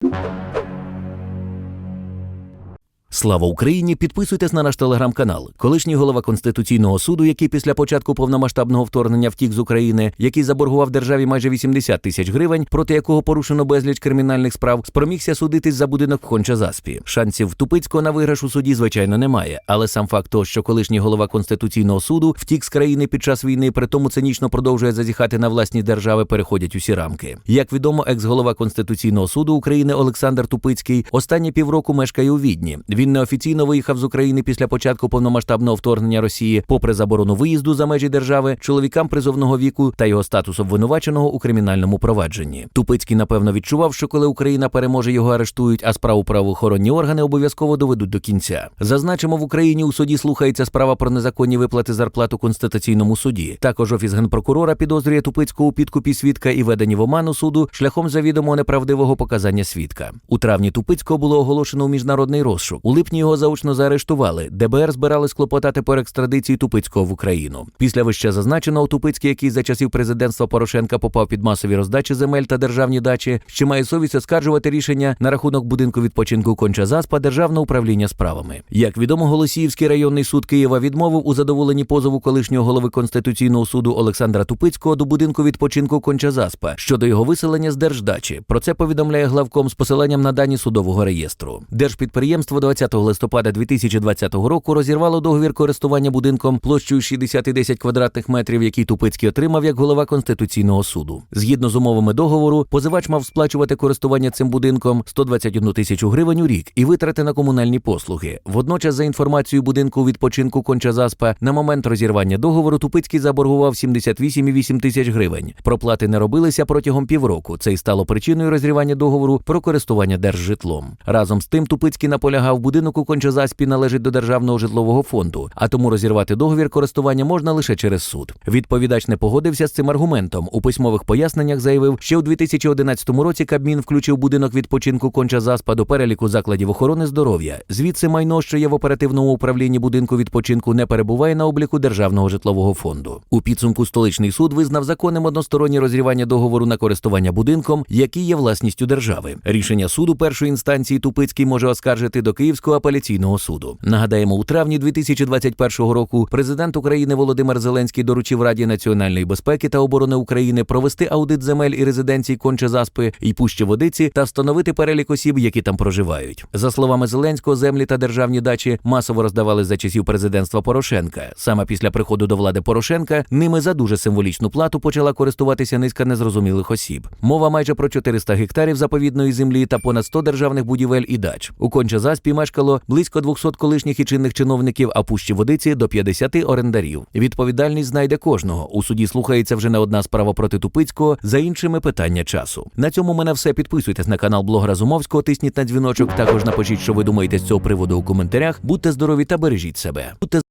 you. Слава Україні! Підписуйтесь на наш телеграм-канал. Колишній голова Конституційного суду, який після початку повномасштабного вторгнення втік з України, який заборгував державі майже 80 тисяч гривень, проти якого порушено безліч кримінальних справ, спромігся судитись за будинок в Хончазаспі. Шансів Тупицького на виграш у суді, звичайно, немає. Але сам факт того, що колишній голова Конституційного суду втік з країни під час війни, при тому цинічно продовжує зазіхати на власні держави, переходять усі рамки. Як відомо, екс-голова Конституційного суду України Олександр Тупицький останні півроку мешкає у Відні. Він неофіційно виїхав з України після початку повномасштабного вторгнення Росії, попри заборону виїзду за межі держави, чоловікам призовного віку та його статус обвинуваченого у кримінальному провадженні. Тупицький напевно відчував, що коли Україна переможе, його арештують, а справу правоохоронні органи обов'язково доведуть до кінця. Зазначимо, в Україні у суді слухається справа про незаконні виплати зарплат у конституційному суді. Також офіс генпрокурора підозрює Тупицького у підкупі свідка і веденні в оману суду шляхом завідомо неправдивого показання свідка. У травні Тупицького було оголошено у міжнародний розшук. У липні його заочно заарештували. ДБР збирались клопотати по екстрадиції Тупицького в Україну. Після вище зазначеного Тупицький, який за часів президентства Порошенка попав під масові роздачі земель та державні дачі, ще має совість оскаржувати рішення на рахунок будинку відпочинку Конча-Заспа Державного управління справами. Як відомо, Голосіївський районний суд Києва відмовив у задоволенні позову колишнього голови Конституційного суду Олександра Тупицького до будинку відпочинку Конча-Заспа щодо його виселення з держдачі. Про це повідомляє главком з посиланням на дані судового реєстру. Держпідприємство 20 листопада 2020 року розірвало договір користування будинком площею 60 і 10 квадратних метрів, який Тупицький отримав як голова Конституційного суду. Згідно з умовами договору, позивач мав сплачувати користування цим будинком 121 тисячу гривень у рік і витрати на комунальні послуги. Водночас, за інформацією будинку відпочинку Конча-Заспа, на момент розірвання договору Тупицький заборгував 78,8 тисяч гривень. Проплати не робилися протягом півроку. Це й стало причиною розірвання договору про користування держжитлом. Разом з тим Тупицький наполягав, будинок у Конча-Заспі належить до державного житлового фонду, а тому розірвати договір користування можна лише через суд. Відповідач не погодився з цим аргументом. У письмових поясненнях заявив, що у 2011 році Кабмін включив будинок відпочинку Конча-Заспа до переліку закладів охорони здоров'я. Звідси майно, що є в оперативному управлінні будинку відпочинку, не перебуває на обліку державного житлового фонду. У підсумку столичний суд визнав законним одностороннє розірвання договору на користування будинком, який є власністю держави. Рішення суду першої інстанції Тупицький може оскаржити до Київського апеляційного суду. Нагадаємо, у травні 2021 року президент України Володимир Зеленський доручив Раді національної безпеки та оборони України провести аудит земель і резиденцій Конче-Заспи і Пущі Водиці та встановити перелік осіб, які там проживають. За словами Зеленського, землі та державні дачі масово роздавали за часів президентства Порошенка. Саме після приходу до влади Порошенка ними за дуже символічну плату почала користуватися низка незрозумілих осіб. Мова майже про 400 гектарів заповідної землі та понад 100 державних будівель і дач. У Конча-Заспі мешкало близько 200 колишніх і чинних чиновників, а пущі водиці до 50 орендарів. Відповідальність знайде кожного. У суді слухається вже не одна справа проти Тупицького за іншими питання часу. На цьому мене все. Підписуйтесь на канал Блог Разумовського, тисніть на дзвіночок. Також напишіть, що ви думаєте з цього приводу у коментарях. Будьте здорові та бережіть себе. Будьте